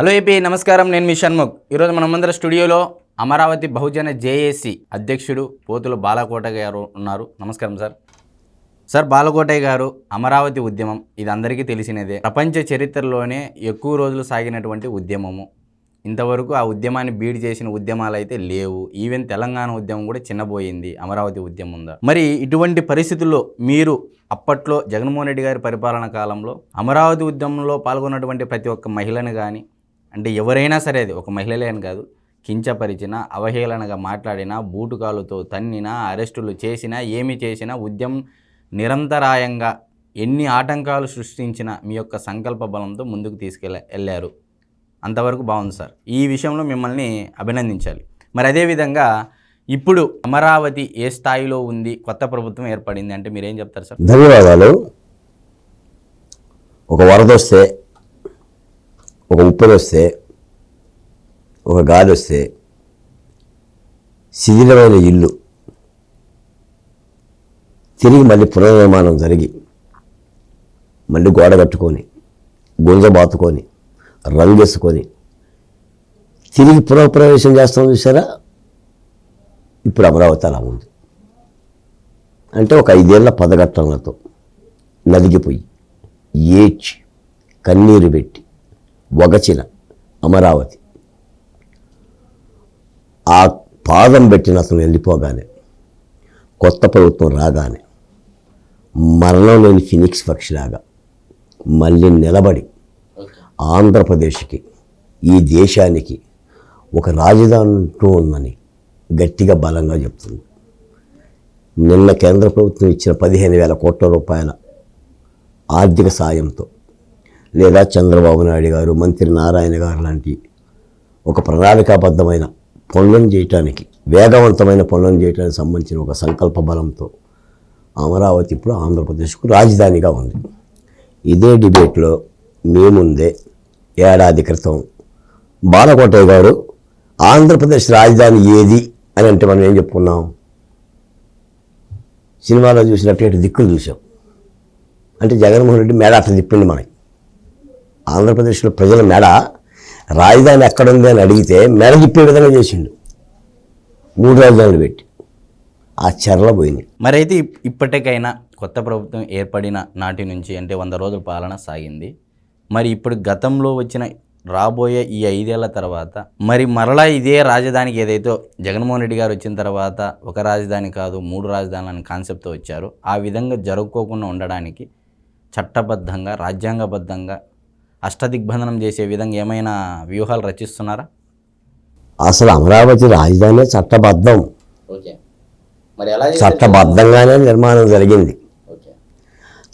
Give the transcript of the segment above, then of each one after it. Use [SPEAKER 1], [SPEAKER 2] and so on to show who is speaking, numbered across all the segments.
[SPEAKER 1] Hello AP నమస్కారం. నేను మీ షణ్ముఖ్. ఈరోజు మనమందరం స్టూడియోలో అమరావతి బహుజన జేఏసీ అధ్యక్షుడు పోతులు బాలకోట గారు ఉన్నారు. నమస్కారం సార్. సార్ బాలకోటయ్య గారు అమరావతి ఉద్యమం ఇది అందరికీ తెలిసినదే. ప్రపంచ చరిత్రలోనే ఎక్కువ రోజులు సాగినటువంటి ఉద్యమము. ఇంతవరకు ఆ ఉద్యమాన్ని బీడ్ చేసిన ఉద్యమాలు అయితే లేవు. ఈవెన్ తెలంగాణ ఉద్యమం కూడా చిన్నబోయింది అమరావతి ఉద్యమం ఉందా మరి ఇటువంటి పరిస్థితుల్లో మీరు అప్పట్లో జగన్మోహన్ రెడ్డి గారి పరిపాలన కాలంలో అమరావతి ఉద్యమంలో పాల్గొన్నటువంటి ప్రతి ఒక్క మహిళను కానీ అంటే ఎవరైనా సరే అది ఒక మహిళలే అని కాదు కించపరిచిన అవహేళనగా మాట్లాడినా బూటుకాలుతో తన్నినా అరెస్టులు చేసినా ఏమి చేసినా ఉద్యమం నిరంతరాయంగా ఎన్ని ఆటంకాలు సృష్టించినా మీ యొక్క సంకల్ప బలంతో ముందుకు తీసుకెళ్ళ వెళ్ళారు. అంతవరకు బాగుంది సార్. ఈ విషయంలో మిమ్మల్ని అభినందించాలి. మరి అదేవిధంగా ఇప్పుడు అమరావతి ఏ స్థాయిలో ఉంది కొత్త ప్రభుత్వం ఏర్పడింది అంటే మీరేం చెప్తారు సార్?
[SPEAKER 2] ధన్యవాదాలు. ఒక వరద వస్తే ఒక ఉప్పెన వస్తే ఒక గాలి వస్తే శిథిలమైన ఇల్లు. తిరిగి మళ్ళీ పునర్నిర్మాణం జరిగి మళ్ళీ గోడ కట్టుకొని గుంజ బాతుకొని రంగేసుకొని తిరిగి పునఃప్రవేశం చేస్తాం చూసారా ఇప్పుడు అమరావతి అలా ఉంది. అంటే ఒక ఐదేళ్ళ పదఘట్టంలతో నదిగిపోయి ఏడ్చి కన్నీరు పెట్టి వగచిన అమరావతి. ఆ పాదం పెట్టిన అతను వెళ్ళిపోగానే కొత్త ప్రభుత్వం రాగానే మరణం లేని ఫినిక్స్ పక్షిలాగా మళ్ళీ నిలబడి ఆంధ్రప్రదేశ్కి ఈ దేశానికి ఒక రాజధాని అంటూ ఉందని గట్టిగా బలంగా చెప్తుంది. నిన్న కేంద్ర ప్రభుత్వం ఇచ్చిన పదిహేను వేల కోట్ల రూపాయల ఆర్థిక సాయంతో లేదా చంద్రబాబు నాయుడు గారు మంత్రి నారాయణ గారు లాంటి ఒక ప్రణాళికాబద్ధమైన పనులను చేయటానికి వేగవంతమైన పనులను చేయడానికి సంబంధించిన ఒక సంకల్ప బలంతో అమరావతి ఇప్పుడు ఆంధ్రప్రదేశ్కు రాజధానిగా ఉంది. ఇదే డిబేట్లో మేముందే ఏడాది క్రితం బాలకోటయ్య గారు ఆంధ్రప్రదేశ్ రాజధాని ఏది? అని అంటే మనం ఏం చెప్పుకున్నాం? సినిమాలో చూసినట్టు ఇటు దిక్కులు చూసాం. అంటే జగన్మోహన్ రెడ్డి మేడ అట్లా తిప్పింది మనకి. ఆంధ్రప్రదేశ్లో ప్రజల మెడ రాజధాని ఎక్కడుంది అని అడిగితే మెడ చెప్పే విధంగా చేసిండు. మూడు రాజధానులు పెట్టి. ఆ చెరల పోయింది.
[SPEAKER 1] మరి అయితే ఇప్పటికైనా కొత్త ప్రభుత్వం ఏర్పడిన నాటి నుంచి అంటే వంద రోజుల పాలన సాగింది. మరి ఇప్పుడు గతంలో వచ్చిన రాబోయే ఈ ఐదేళ్ళ తర్వాత మరి మరలా ఇదే రాజధానికి ఏదైతే జగన్మోహన్ రెడ్డి గారు వచ్చిన తర్వాత ఒక రాజధాని కాదు మూడు రాజధానులు అనే కాన్సెప్ట్తో వచ్చారు ఆ విధంగా జరుపుకోకుండా ఉండడానికి చట్టబద్ధంగా రాజ్యాంగబద్ధంగా అష్టదిగ్బంధనం చేసే విధంగా ఏమైనా వ్యూహాలు రచిస్తున్నారా?
[SPEAKER 2] అసలు అమరావతి రాజధాని చట్టబద్ధం. చట్టబద్ధంగానే నిర్మాణం జరిగింది.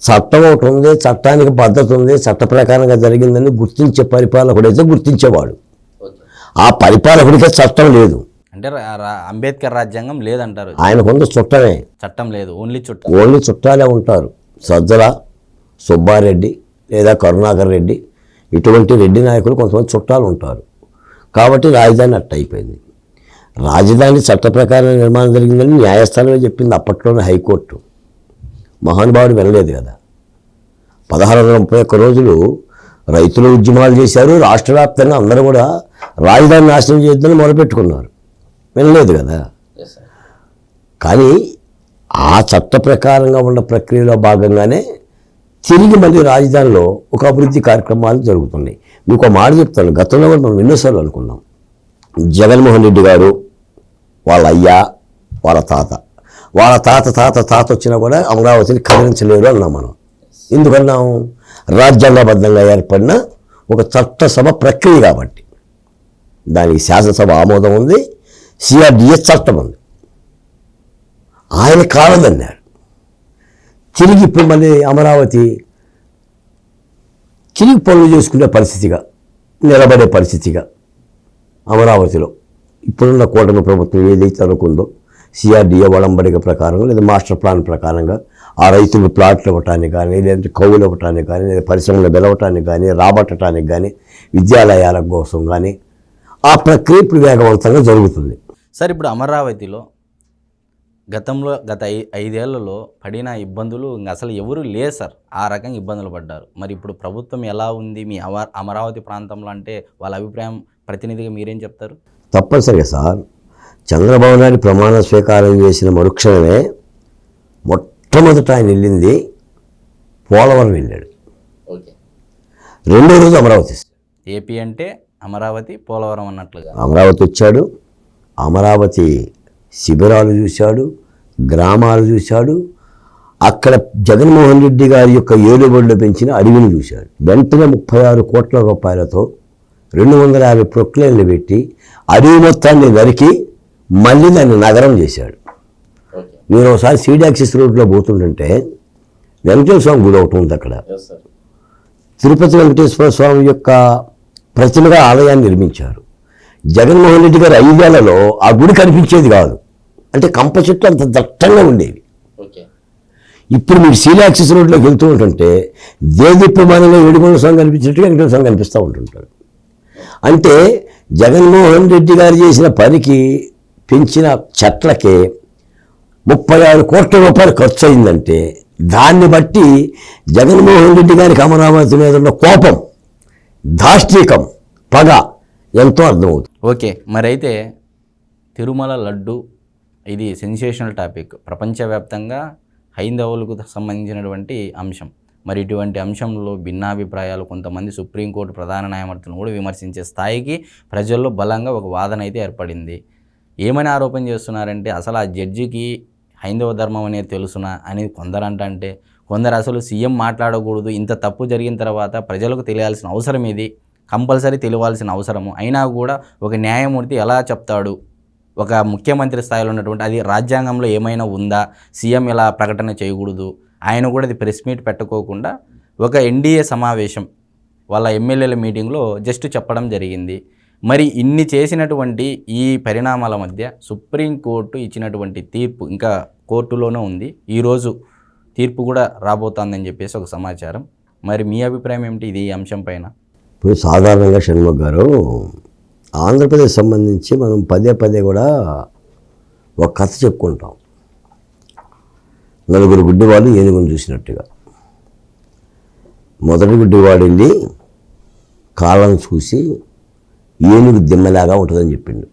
[SPEAKER 2] చట్టం ఒకటి ఉంది చట్టానికి పద్ధతి ఉంది చట్ట ప్రకారంగా జరిగిందని గుర్తించే పరిపాలకుడైతే గుర్తించేవాడు. ఆ పరిపాలకుడికే చట్టం లేదు.
[SPEAKER 1] అంటే అంబేద్కర్ రాజ్యాంగం లేదంటారు.
[SPEAKER 2] ఆయనకుంది చుట్టమే.
[SPEAKER 1] చట్టం లేదు ఓన్లీ చుట్టం.
[SPEAKER 2] ఓన్లీ చుట్టాలే ఉంటారు. సజ్జల సుబ్బారెడ్డి లేదా కరుణాకర్ రెడ్డి ఇటువంటి రెడ్డి నాయకులు కొంతమంది చుట్టాలు ఉంటారు కాబట్టి రాజధాని అట్ట అయిపోయింది రాజధాని చట్ట ప్రకారం నిర్మాణం జరిగిందని న్యాయస్థానమే చెప్పింది అప్పట్లోనే హైకోర్టు. మహానుభావుడు వినలేదు కదా. పదహారు వందల ముప్పై ఒక్క రోజులు రైతులు ఉద్యమాలు చేశారు రాష్ట్ర వ్యాప్తంగా అందరూ కూడా రాజధాని నాశనం చేయొద్దని మొదలుపెట్టుకున్నారు వినలేదు కదా. కానీ ఆ చట్ట ప్రకారంగా ఉన్న ప్రక్రియలో భాగంగానే తిరిగి మళ్ళీ రాజధానిలో ఒక అభివృద్ధి కార్యక్రమాలు జరుగుతున్నాయి. మీకు ఒక మాట చెప్తాను. గతంలో కూడా మనం ఎన్నోసార్లు అనుకున్నాం. జగన్మోహన్ రెడ్డి గారు వాళ్ళ అయ్యా వాళ్ళ తాత. వాళ్ళ తాత తాత తాత వచ్చినా కూడా అమరావతిని కదిలించలేరు అన్నాం మనం. ఎందుకన్నాం? రాజ్యాంగబద్ధంగా ఏర్పడిన ఒక చట్టసభ ప్రక్రియ కాబట్టి. దానికి శాసనసభ ఆమోదం ఉంది. సిఆర్డిఎస్ చట్టం ఉంది. ఆయన కాలదన్నాడు తిరిగి ఇప్పుడు మళ్ళీ అమరావతి తిరిగి పనులు చేసుకునే పరిస్థితిగా నిలబడే పరిస్థితిగా అమరావతిలో ఇప్పుడున్న కూటమి ప్రభుత్వం ఏదైతే అనుకుందో సిఆర్డిఏ వడంబడిక ప్రకారం లేదా మాస్టర్ ప్లాన్ ప్రకారంగా ఆ రైతులు ప్లాట్లు ఇవ్వటానికి కానీ లేదంటే కవులు ఇవ్వటానికి కానీ లేదా పరిశ్రమలు వెలవటానికి కానీ రాబట్టడానికి కానీ విద్యాలయాల కోసం కానీ ఆ, ఆ ప్రక్రియ ఇప్పుడు వేగవంతంగా జరుగుతుంది.
[SPEAKER 1] సార్ ఇప్పుడు అమరావతిలో గతంలో గత ఐ ఐదేళ్ళలో పడిన ఇబ్బందులు అసలు ఎవరు లేరు సార్. ఆ రకంగా ఇబ్బందులు పడ్డారు. మరి ఇప్పుడు ప్రభుత్వం ఎలా ఉంది? మీ అమరావతి ప్రాంతంలో అంటే వాళ్ళ అభిప్రాయం ప్రతినిధిగా మీరేం చెప్తారు?
[SPEAKER 2] తప్పనిసరిగా సార్. చంద్రబాబు నాయుడు ప్రమాణ స్వీకారం చేసిన మరుక్షణమే మొట్టమొదట ఆయన వెళ్ళింది పోలవరం వెళ్ళాడు.
[SPEAKER 1] ఓకే.
[SPEAKER 2] రెండో రోజు అమరావతి
[SPEAKER 1] ఏపీ అంటే అమరావతి పోలవరం అన్నట్లుగా.
[SPEAKER 2] అమరావతి వచ్చాడు. అమరావతి శిబిరాలు చూశాడు గ్రామాలు చూశాడు. అక్కడ జగన్మోహన్ రెడ్డి గారి యొక్క ఏలుబడిలో పెంచిన అడవిని చూశాడు. వెంటనే ముప్పై ఆరు కోట్ల రూపాయలతో రెండు వందల యాభై ప్రొక్లైన్లు పెట్టి అడవి మొత్తాన్ని నరికి మళ్ళీ దాన్ని నగరం చేశాడు. నేను ఒకసారి సీడాక్సిస్ రోడ్లో పోతుంటుంటే వెంకటేశ్వర స్వామి గుడి ఒకటి ఉంది అక్కడ. తిరుపతి వెంకటేశ్వర స్వామి యొక్క ప్రతిమగా ఆలయాన్ని నిర్మించారు. జగన్మోహన్ రెడ్డి గారు ఐదేళ్ళలో ఆ గుడి కనిపించేది కాదు. అంటే కంప చెట్లు అంత దట్టంగా ఉండేవి.
[SPEAKER 1] ఓకే.
[SPEAKER 2] ఇప్పుడు మీరు సీలాక్సిస్ రోడ్లోకి వెళ్తూ ఉంటుంటే దేదీప్యమానంగా ఏడుకొండ స్వామి కనిపించినట్టు వెంకటేశ్వర స్వామి కనిపిస్తూ ఉంటుంటాడు అంటే జగన్మోహన్ రెడ్డి గారు చేసిన పనికి పెంచిన చెట్లకే ముప్పై ఆరు కోట్ల రూపాయలు ఖర్చు అయిందంటే దాన్ని బట్టి జగన్మోహన్ రెడ్డి గారికి అమరావతి మీద ఉన్న కోపం దాష్టీకం పగ ఎంతో అర్థమవుతుంది.
[SPEAKER 1] ఓకే మరైతే తిరుమల లడ్డు ఇది సెన్సేషనల్ టాపిక్ ప్రపంచవ్యాప్తంగా హైందవులకు సంబంధించినటువంటి అంశం. మరి ఇటువంటి అంశంలో భిన్నాభిప్రాయాలు కొంతమంది సుప్రీంకోర్టు ప్రధాన న్యాయమూర్తులను కూడా విమర్శించే స్థాయికి ప్రజల్లో బలంగా ఒక వాదన అయితే ఏర్పడింది. ఏమని ఆరోపణ చేస్తున్నారంటే అసలు ఆ జడ్జికి హైందవ ధర్మం అనేది తెలుసునా అని కొందరు అంటే కొందరు అసలు సీఎం మాట్లాడకూడదు ఇంత తప్పు జరిగిన తర్వాత ప్రజలకు తెలియాల్సిన అవసరం ఇది కంపల్సరీ తెలియాల్సిన అవసరము. అయినా కూడా ఒక న్యాయమూర్తి ఎలా చెప్తాడు? ఒక ముఖ్యమంత్రి స్థాయిలో ఉన్నటువంటి అది రాజ్యాంగంలో ఏమైనా ఉందా? సీఎం ఇలా ప్రకటన చేయకూడదు? ఆయన కూడా అది ప్రెస్ మీట్ పెట్టుకోకుండా ఒక ఎన్డీఏ సమావేశం వాళ్ళ ఎమ్మెల్యేల మీటింగ్లో జస్ట్ చెప్పడం జరిగింది. మరి ఇన్ని చేసినటువంటి ఈ పరిణామాల మధ్య సుప్రీంకోర్టు ఇచ్చినటువంటి తీర్పు ఇంకా కోర్టులోనే ఉంది. ఈరోజు తీర్పు కూడా రాబోతోందని చెప్పేసి ఒక సమాచారం. మరి మీ అభిప్రాయం ఏమిటి? ఇది ఈ అంశం పైన.
[SPEAKER 2] ఇప్పుడు సాధారణంగా షణ్ముఖ్ గారు ఆంధ్రప్రదేశ్ సంబంధించి మనం పదే పదే కూడా ఒక కథ చెప్పుకుంటాం. నలుగురు గుడ్డివాళ్ళు ఏనుగును చూసినట్టుగా. మొదటి గుడ్డివాడు వెళ్ళి కాళ్ళను చూసి ఏనుగు దిమ్మలాగా ఉంటుందని చెప్పిండు.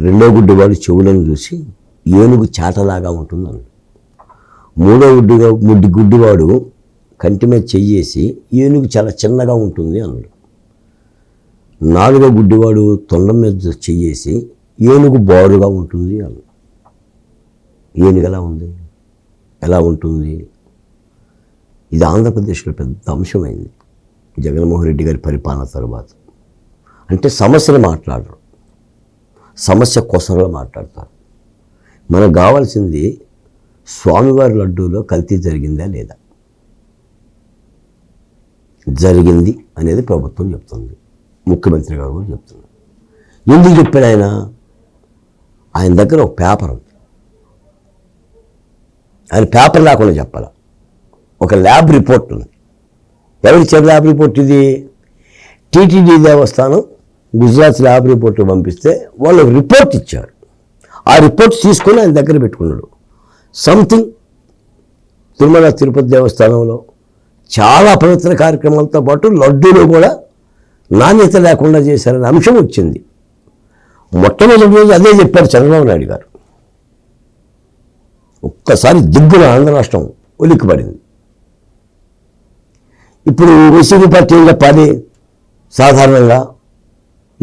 [SPEAKER 2] రెండో గుడ్డివాడు చెవులను చూసి ఏనుగు చాటలాగా ఉంటుందని మూడో గుడ్డిగా ముడ్డి గుడ్డివాడు కంటి మీద చెయ్యేసి ఏనుగు చాలా చిన్నగా ఉంటుంది అన్నాడు. నాలుగో గుడ్డివాడు తొండం మీద చెయ్యేసి ఏనుగు బారుగా ఉంటుంది అన్నాడు ఏనుగు ఎలా ఉంది? ఎలా ఉంటుంది? ఇది ఆంధ్రప్రదేశ్లో పెద్ద అంశమైంది. జగన్మోహన్ రెడ్డి గారి పరిపాలన తర్వాత. అంటే సమస్యలు మాట్లాడరు. సమస్య కోసంలో మాట్లాడతారు. మనకు కావాల్సింది స్వామివారి లడ్డూలో కల్తీ జరిగిందా లేదా? జరిగింది అనేది ప్రభుత్వం చెప్తుంది. ముఖ్యమంత్రి గారు కూడా చెప్తున్నారు. ఎందుకు చెప్పాడు ఆయన? ఆయన దగ్గర ఒక పేపర్ ఉంది. ఆయన పేపర్ లేకుండా చెప్పాల. ఒక ల్యాబ్ రిపోర్ట్ ఉంది. ఎవరి ఇచ్చారు ల్యాబ్ రిపోర్ట్ ఇది? టీటీడీ దేవస్థానం గుజరాత్ ల్యాబ్ రిపోర్ట్ పంపిస్తే వాళ్ళు రిపోర్ట్ ఇచ్చారు. ఆ రిపోర్ట్ తీసుకొని ఆయన దగ్గర పెట్టుకున్నాడు. సంథింగ్ తిరుమల తిరుపతి దేవస్థానంలో చాలా పవిత్ర కార్యక్రమాలతో పాటు లడ్డూలు కూడా నాణ్యత లేకుండా చేశారనే అంశం వచ్చింది. మొట్టమొదటి రోజు అదే చెప్పారు చంద్రబాబు నాయుడు గారు. ఒక్కసారి దిగ్గున ఆంధ్ర రాష్ట్రం ఉలిక్కిపడింది. ఇప్పుడు వైసీపీ పార్టీ ఏం చెప్పాలి? సాధారణంగా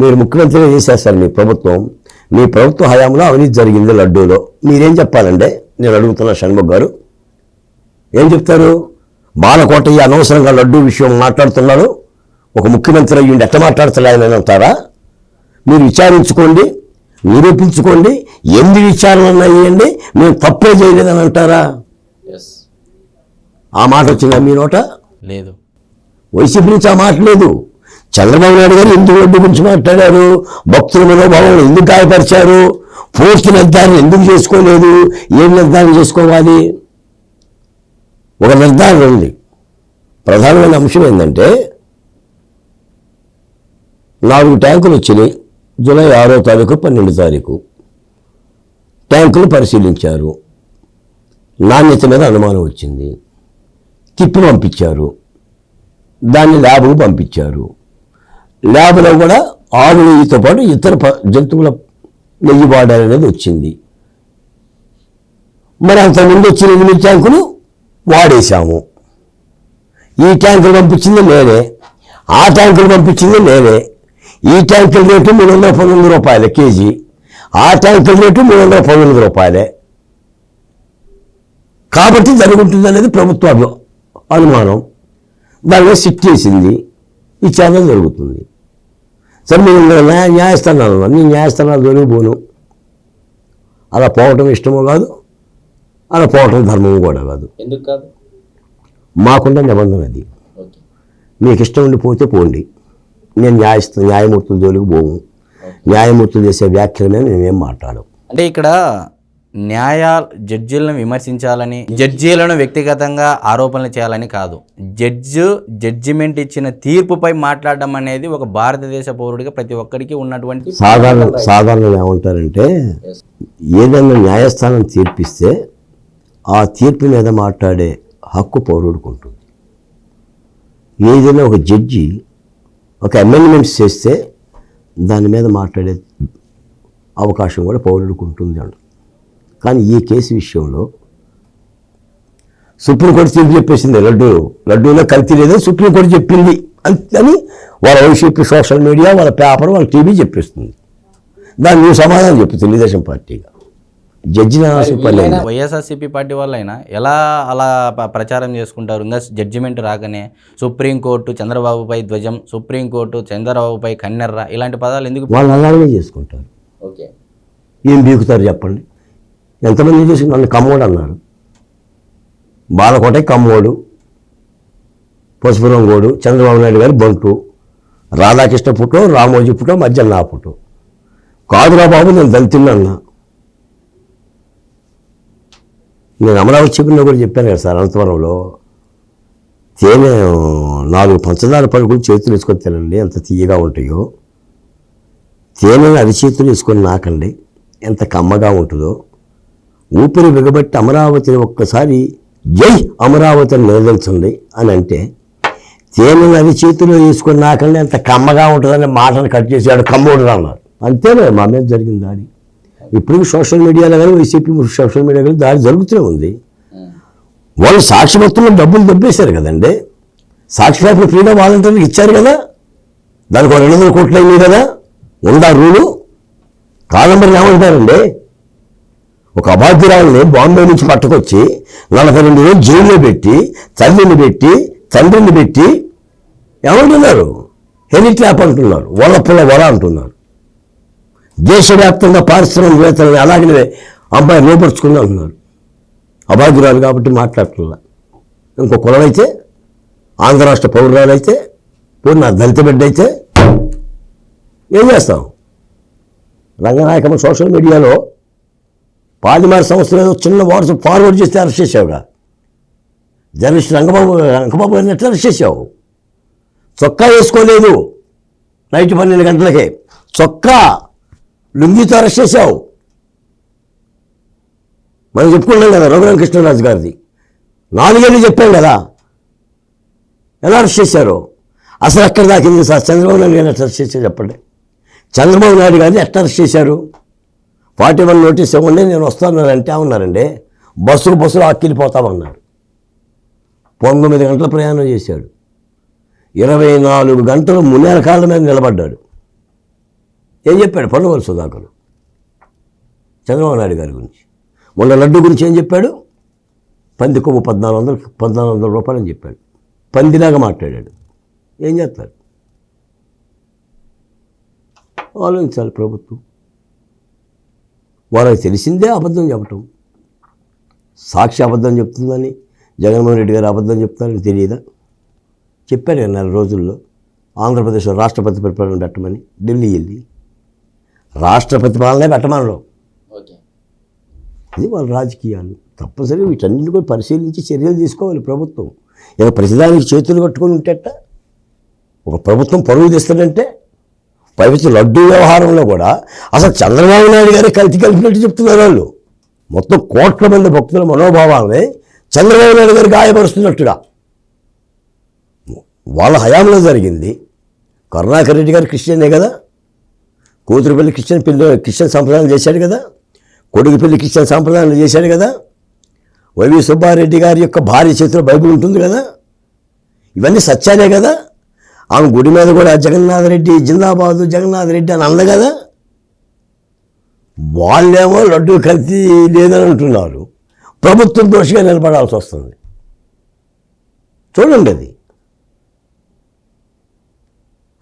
[SPEAKER 2] మీరు ముఖ్యమంత్రిగా చేసేస్తారు మీ ప్రభుత్వం. మీ ప్రభుత్వ హయాంలో అవినీతి జరిగింది లడ్డూలో. మీరేం చెప్పాలంటే? నేను అడుగుతున్నా షణ్ముఖ్ గారు. ఏం చెప్తారు? బాలకోటయ్య అనవసరంగా లడ్డూ విషయం మాట్లాడుతున్నాడు ఒక ముఖ్యమంత్రి అయ్యిండి ఎట్ట మాట్లాడుతున్నాడు అని అంటారా మీరు విచారించుకోండి నిరూపించుకోండి ఎన్ని విచారణలు అయ్యండి మేము తప్పే చేయలేదని అంటారా ఆ మాట వచ్చిందా మీ నోట?
[SPEAKER 1] లేదు.
[SPEAKER 2] వైసీపీ నుంచి ఆ మాట లేదు. చంద్రబాబు నాయుడు గారు ఎందుకు లడ్డు గురించి మాట్లాడారు? భక్తుల మనోభావం ఎందుకు గాయపరిచారు? పూర్తి నిర్ధారణ ఎందుకు చేసుకోలేదు? ఏం నిర్ధారణ చేసుకోవాలి? ఒక నిర్ధారణ ఉంది. ప్రధానమైన అంశం ఏంటంటే నాలుగు ట్యాంకులు వచ్చినాయి. జూలై ఆరో తారీఖు పన్నెండు తారీఖు. ట్యాంకులు పరిశీలించారు. నాణ్యత మీద అనుమానం వచ్చింది. తిప్పి పంపించారు. దాన్ని ల్యాబ్కు పంపించారు. ల్యాబ్లో కూడా ఆవు నెయ్యితో పాటు ఇతర ప- జంతువుల నెయ్యి వాడాలి అనేది వచ్చింది. మరి అంతకుముందు వచ్చిన ఎనిమిది ట్యాంకులు వాడేశాము. ఈ ట్యాంకులు పంపించింది నేనే. ఆ ట్యాంకులు పంపించింది నేనే. ఈ ట్యాంకుల రేటు మూడు వందల పంతొమ్మిది రూపాయలు కేజీ. ఆ ట్యాంకుల రేటు మూడు వందల పంతొమ్మిది రూపాయలే. కాబట్టి జరుగుతుంది అనేది ప్రభుత్వ అనుమానం. దాని మీద సిట్ చేసింది. ఈ ఛానల్ జరుగుతుంది. సరే మీరు న్యాయ న్యాయస్థానాలు. నేను న్యాయస్థానాలు జరుగుపోను అలా పోవటం ఇష్టమో కాదు అలా పోవటం ధర్మం కూడా కాదు.
[SPEAKER 1] ఎందుకు కాదు?
[SPEAKER 2] మాకున్న నిబంధన అది. మీకు ఇష్టం ఉండి పోతే పోండి. నేను న్యాయస్థ న్యాయమూర్తుల జోలికి పోము న్యాయమూర్తులు చేసే వ్యాఖ్యల మీద మేమేం మాట్లాడం
[SPEAKER 1] అంటే ఇక్కడ న్యాయ జడ్జీలను విమర్శించాలని జడ్జీలను వ్యక్తిగతంగా ఆరోపణలు చేయాలని కాదు. జడ్జి జడ్జిమెంట్ ఇచ్చిన తీర్పుపై మాట్లాడడం అనేది ఒక భారతదేశ పౌరుడిగా ప్రతి ఒక్కరికి ఉన్నటువంటి
[SPEAKER 2] సాధారణ సాధారణంగా ఏమంటారంటే ఏదైనా న్యాయస్థానం తీర్పిస్తే ఆ తీర్పు మీద మాట్లాడే హక్కు పౌరుడికి ఉంటుంది. ఏదైనా ఒక జడ్జి ఒక అమెండ్మెంట్స్ చేస్తే దాని మీద మాట్లాడే అవకాశం కూడా పౌరుడికి ఉంటుంది అంట. కానీ ఈ కేసు విషయంలో సుప్రీంకోర్టు తీర్పు చెప్పేసింది లడ్డు. లడ్డూలో కల్తీ లేదని సుప్రీంకోర్టు చెప్పింది. అని- వాళ్ళ వైసీపీ సోషల్ మీడియా వాళ్ళ పేపర్ వాళ్ళ టీవీ చెప్పేస్తుంది. దాన్ని సమాధానం చెప్పు తెలుగుదేశం పార్టీగా. జడ్జి.
[SPEAKER 1] వైఎస్ఆర్సీపీ పార్టీ వాళ్ళైనా ఎలా అలా ప్రచారం చేసుకుంటారు? ఇంకా జడ్జిమెంట్ రాగానే సుప్రీంకోర్టు చంద్రబాబుపై ధ్వజం సుప్రీంకోర్టు చంద్రబాబుపై కన్నెర్ర ఇలాంటి పదాలు ఎందుకు
[SPEAKER 2] వాళ్ళు అలాగే చేసుకుంటారు.
[SPEAKER 1] ఓకే.
[SPEAKER 2] ఏం బీకుతారు చెప్పండి? ఎంతమంది చేసి నన్ను కమ్మోడు అన్నారు? బాలకోట కమ్మోడు పసుపురంగోడు చంద్రబాబు నాయుడు గారి బంటు రాధాకృష్ణ ఫోటో రామోజీ ఫోటో మధ్య నా ఫోటో కాదురా బాబు నేను దళితున్నా అన్నా నేను అమరావతి చెప్పిన కూడా చెప్పాను కదా సార్ అనంతవరంలో తేనె నాలుగు పంచదార పలుకులు చేతులు వేసుకొని తినండి ఎంత తీయగా ఉంటాయో. తేనెను అరిచేతులు వేసుకొని నాకండి ఎంత కమ్మగా ఉంటుందో. ఊపిరి బిగబట్టి అమరావతిని ఒక్కసారి జై అమరావతిని నిలదల్చండి అని అంటే తేనెను అరిచేతులు వేసుకొని నాకండి ఎంత కమ్మగా ఉంటుందని మాటను కట్ చేసాడు కమ్మోడు అన్నారు. అంతేనా మా మీద జరిగింది దాడి ఇప్పుడు సోషల్ మీడియాలో కానీ వైసీపీ సోషల్ మీడియా కానీ దారి జరుగుతూనే ఉంది. వాళ్ళు సాక్షిపత్రులు డబ్బులు దొబ్బేశారు కదండి. సాక్షిపత్రులు ఫ్రీగా వాలంటీర్లకు ఇచ్చారు కదా. దానికి ఒక రెండు వందల కోట్లు అయింది కదా. ఉందా రూలు? కాదంబరి ఏమంటారండి? ఒక అబాధ్యురాలని బాంబే నుంచి పట్టుకొచ్చి నలభై రెండు రోజులు జైల్లో పెట్టి తల్లిని పెట్టి తండ్రిని పెట్టి ఏమంటున్నారు? హెలిట్యాప్ అంటున్నారు. వల్ల పుల్ల వల అంటున్నారు. దేశవ్యాప్తంగా పారిశ్రామికవేత్తలని అలాగనే అబ్బాయి లోపరుచుకుందా అంటున్నారు అభాగ్యురాలు కాబట్టి మాట్లాడుతున్నా. ఇంకో కులమైతే ఆంధ్ర రాష్ట్ర పౌరురాలు అయితే పూర్ణ దళిత బిడ్డ అయితే ఏం చేస్తాం? రంగనాయకమ్మ సోషల్ మీడియాలో పాదిమారి సంస్థలు ఏదో చిన్న వాట్సాప్ ఫార్వర్డ్ చేస్తే అరెస్ట్ చేసావుగా జర్నలిస్ట్ రంగబాబు రంగబాబు గారిని ఎట్లా అరెస్ట్ చేసావు చొక్కా వేసుకోలేదు నైట్ పన్నెండు గంటలకే. చొక్కా లుంగితో అరెస్ట్ చేసావు మనం చెప్పుకున్నాం కదా రఘురామ కృష్ణరాజు గారిది. నాలుగేళ్ళు చెప్పాం కదా. ఎలా అరెస్ట్ చేశారు? అసలు ఎక్కడ దాకింది? సార్ చంద్రబాబు నాయుడు గారిని ఎట్లా అరెస్ట్ చేశారు చెప్పండి. చంద్రబాబు నాయుడు గారిని ఎట్లా అరెస్ట్ చేశారు? ఫార్టీ వన్ నోటీస్ ఇవ్వండి నేను వస్తానంటే ఉన్నారండి బస్సులు బస్సులు అక్కిలిపోతామన్నారు పంతొమ్మిది గంటల ప్రయాణం చేశాడు. ఇరవై నాలుగు గంటలు మున్నేల కాళ్ళ మీద నిలబడ్డాడు. ఏం చెప్పాడు? పండుగల సుధాకర్. చంద్రబాబు నాయుడు గారి గురించి. మొన్న లడ్డు గురించి ఏం చెప్పాడు? పంది కొవ్వు పద్నాలుగు వందలు పద్నాలుగు వందల రూపాయలు అని చెప్పాడు. పందిలాగా మాట్లాడాడు. ఏం చేస్తారు? ఆలోచించాలి ప్రభుత్వం. వాళ్ళకి తెలిసిందే అబద్ధం చెప్పటం. సాక్షి అబద్ధం చెప్తుందని జగన్మోహన్ రెడ్డి గారు అబద్ధం చెప్తారని తెలియదా? చెప్పారు నెల రోజుల్లో. ఆంధ్రప్రదేశ్లో రాష్ట్రపతి పరిపాలన పెట్టమని ఢిల్లీ వెళ్ళి రాష్ట్రపతి పాలనే పెట్టమనడం
[SPEAKER 1] ఓకే.
[SPEAKER 2] ఇది వాళ్ళ రాజకీయాలు. తప్పనిసరిగా వీటన్నింటిని కూడా పరిశీలించి చర్యలు తీసుకోవాలి ప్రభుత్వం. ఇక ప్రతిదానికి చేతులు కట్టుకొని ఉంటేట ఒక ప్రభుత్వం పరువు తెస్తాడంటే పైపు లడ్డూ వ్యవహారంలో కూడా అసలు చంద్రబాబు నాయుడు గారే కలిసి కలిపినట్టు చెప్తున్నారు వాళ్ళు. మొత్తం కోట్ల మంది భక్తుల మనోభావాలని చంద్రబాబు నాయుడు గారు గాయపరుస్తున్నట్టుగా వాళ్ళ హయాంలో జరిగింది. కరుణాకర్ రెడ్డి గారు క్రిస్టియనే కదా. కూతురు పెళ్ళి క్రిస్టియన్ పెళ్ళి క్రిస్టియన్ సంప్రదాయం చేశాడు కదా? కొడుకు పెళ్ళి క్రిస్టియన్ సంప్రదాయాలు చేశాడు కదా? వైవి సుబ్బారెడ్డి గారి యొక్క భార్య చేతిలో బైబిల్ ఉంటుంది కదా? ఇవన్నీ సత్యాలే కదా? ఆమె గుడి మీద కూడా జగన్నాథ రెడ్డి జిందాబాదు జగన్నాథ రెడ్డి అని అంద కదా? వాళ్ళేమో లడ్డు కల్తీ లేదని అంటున్నారు. ప్రభుత్వం దోషిగా నిలబడాల్సి వస్తుంది. చూడండి అది.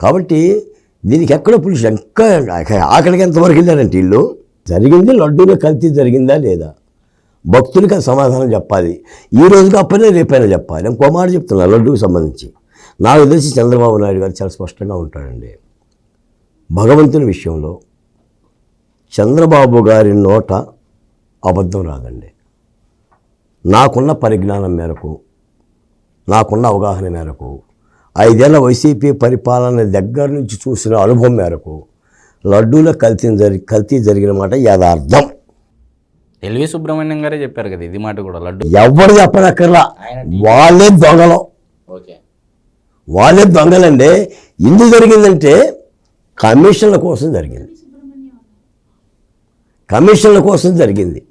[SPEAKER 2] కాబట్టి దీనికి ఎక్కడ పులుసు? ఇంకా ఆకలికి ఎంతవరకు వెళ్ళారంటే వీళ్ళు? జరిగింది లడ్డూలో కల్తీ జరిగిందా లేదా? భక్తులకి సమాధానం చెప్పాలి. ఈ రోజుకి అప్పనే రేపైనా చెప్పాలి. ఇంకో మాట చెప్తున్నా లడ్డూకి సంబంధించి. నాకు తెలిసి చంద్రబాబు నాయుడు గారు చాలా స్పష్టంగా ఉంటాడండి. భగవంతుని విషయంలో చంద్రబాబు గారి నోట అబద్ధం రాదండి. నాకున్న పరిజ్ఞానం మేరకు నాకున్న అవగాహన మేరకు ఐదేళ్ళ వైసీపీ పరిపాలన దగ్గర నుంచి చూసిన అనుభవం మేరకు లడ్డూల కల్తీ జరి కల్తీ జరిగిన మాట యథార్థం.
[SPEAKER 1] ఎల్వి సుబ్రహ్మణ్యం గారే చెప్పారు కదా ఇది మాట కూడా లడ్డు.
[SPEAKER 2] ఎవరు చెప్పనక్కర్లా? వాళ్ళే దొంగలం.
[SPEAKER 1] ఓకే.
[SPEAKER 2] వాళ్ళే దొంగలండి. ఎందుకు జరిగిందంటే కమిషన్ల కోసం జరిగింది. కమిషన్ల కోసం జరిగింది.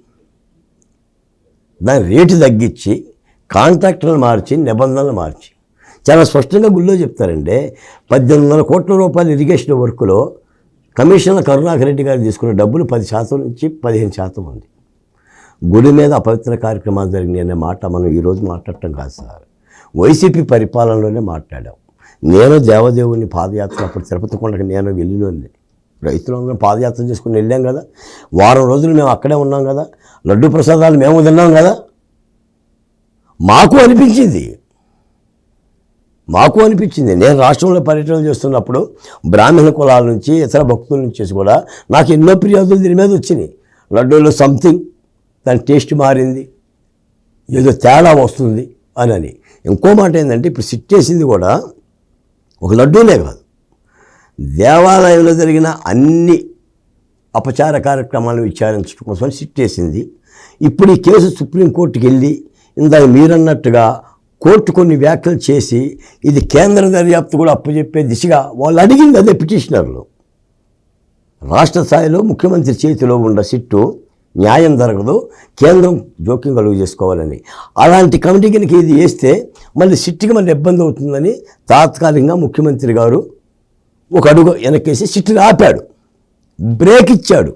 [SPEAKER 2] దాని రేటు తగ్గించి కాంట్రాక్టర్లు మార్చి నిబంధనలు మార్చి. చాలా స్పష్టంగా గుళ్ళో చెప్తారండి. పద్దెనిమిది వందల కోట్ల రూపాయల ఇరిగేషన్ వర్క్లో కమిషనర్ కరుణాకర్ రెడ్డి గారు తీసుకున్న డబ్బులు పది శాతం నుంచి పదిహేను శాతం ఉంది. గుడి మీద అపవిత్ర కార్యక్రమాలు జరిగినాయి అనే మాట మనం ఈరోజు మాట్లాడటం కాదు సార్. వైసీపీ పరిపాలనలోనే మాట్లాడాం. నేను దేవదేవుని పాదయాత్ర అప్పుడు తిరుపతి కొండకు నేను వెళ్ళినోని రైతులందరం పాదయాత్ర చేసుకుని వెళ్ళాం కదా. వారం రోజులు మేము అక్కడే ఉన్నాం కదా. లడ్డు ప్రసాదాలు మేము తిన్నాం కదా. మాకు అనిపించింది. మాకు అనిపించింది. నేను రాష్ట్రంలో పర్యటన చేస్తున్నప్పుడు బ్రాహ్మణ కులాల నుంచి ఇతర భక్తుల నుంచి కూడా నాకు ఎన్నో ఫిర్యాదులు దీని మీద వచ్చినాయి. లడ్డూలో సంథింగ్ దాని టేస్ట్ మారింది. ఏదో తేడా వస్తుంది అని అని. ఇంకో మాట ఏంటంటే ఇప్పుడు సిట్టేసింది కూడా ఒక లడ్డూనే కాదు. దేవాలయంలో జరిగిన అన్ని అపచార కార్యక్రమాలను విచారించడం కోసం సిట్టేసింది ఇప్పుడు ఈ కేసు సుప్రీంకోర్టుకి వెళ్ళి ఇందాక మీరన్నట్టుగా కోర్టు కొన్ని వ్యాఖ్యలు చేసి ఇది కేంద్ర దర్యాప్తు కూడా అప్పచెప్పే దిశగా వాళ్ళు అడిగింది అదే పిటిషనర్లు. రాష్ట్ర స్థాయిలో ముఖ్యమంత్రి చేతిలో ఉన్న సిట్టు న్యాయం జరగదు కేంద్రం జోక్యం కలుగు చేసుకోవాలని. అలాంటి కమిటీ కనుక ఇది వేస్తే మళ్ళీ సిట్టుకి మళ్ళీ ఇబ్బంది అవుతుందని తాత్కాలికంగా ముఖ్యమంత్రి గారు ఒక అడుగు వెనక్కేసి సిట్టుని ఆపాడు. బ్రేక్ ఇచ్చాడు.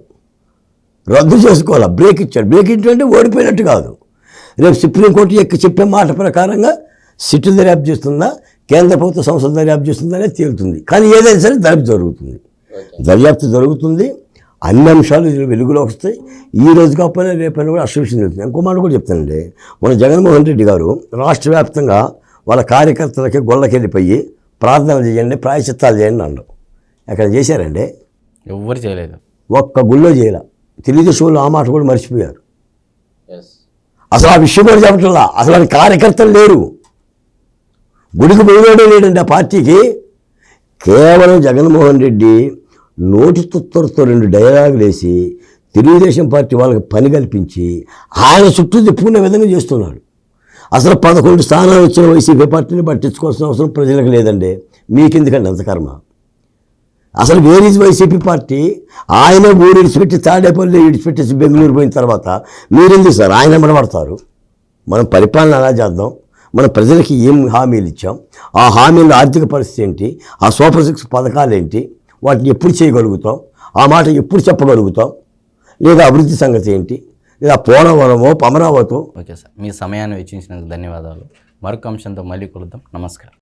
[SPEAKER 2] రద్దు చేసుకోవాలా? బ్రేక్ ఇచ్చాడు. బ్రేక్ ఇచ్చాడంటే ఓడిపోయినట్టు కాదు. రేపు సుప్రీంకోర్టు యొక్క చెప్పే మాట ప్రకారంగా సిట్టు దర్యాప్తు చేస్తుందా కేంద్ర ప్రభుత్వ సంస్థ దర్యాప్తు చేస్తుందా అనేది తేలుతుంది. కానీ ఏదైనా సరే దర్యాప్తు జరుగుతుంది. దర్యాప్తు జరుగుతుంది. అన్ని అంశాలు వెలుగులోకి వస్తాయి. ఈ రోజు కాకపోయినా రేపైనా కూడా అసలు తెలుస్తుంది ఇంకో మాట కూడా చెప్తానండి. మన జగన్మోహన్ రెడ్డి గారు రాష్ట్ర వ్యాప్తంగా వాళ్ళ కార్యకర్తలకి గొల్లకెళ్ళిపోయి ప్రార్థనలు చేయండి ప్రాయచిత్తాలు చేయండి అన్నారు అక్కడ చేశారండి?
[SPEAKER 1] ఎవ్వరు చేయలేదు.
[SPEAKER 2] ఒక్క గుళ్ళో చేయాల. తెలుగుదేశం వాళ్ళు ఆ మాట కూడా మర్చిపోయారు. అసలు ఆ విషయం కూడా చెప్పట్లా అసలు ఆయన కార్యకర్తలు లేరు. గుడికి పోయేవాడే లేడండి ఆ పార్టీకి. కేవలం జగన్మోహన్ రెడ్డి నోటి తుత్తరతో రెండు డైలాగులు వేసి తెలుగుదేశం పార్టీ వాళ్ళకి పని కల్పించి ఆయన చుట్టూ తిప్పుకునే విధంగా చేస్తున్నాడు. అసలు పదకొండు స్థానాలు వచ్చిన వైసీపీ పార్టీని పట్టించుకోవాల్సిన అవసరం ప్రజలకు లేదండి. మీకెందుకండి అంత కర్మ? అసలు వేరీజ్ వైసీపీ పార్టీ ఆయన ఊరు విడిచిపెట్టి తాడేపల్లి విడిచిపెట్టేసి బెంగళూరు పోయిన తర్వాత మీరెందుకు సార్? ఆయన పడతారు. మనం పరిపాలన ఎలా చేద్దాం? మన ప్రజలకి ఏం హామీలు ఇచ్చాం? ఆ హామీల ఆర్థిక పరిస్థితి ఏంటి? ఆ సూపర్ సిక్స్ పథకాలు ఏంటి? వాటిని ఎప్పుడు చేయగలుగుతాం? ఆ మాట ఎప్పుడు చెప్పగలుగుతాం? లేదా అభివృద్ధి సంగతి ఏంటి? లేదా పోలవరమో అమరావతో
[SPEAKER 1] ఓకే సార్. మీ సమయాన్ని వెచ్చించినందుకు ధన్యవాదాలు. మరొక అంశంతో మళ్ళీ కలుద్దాం. నమస్కారం.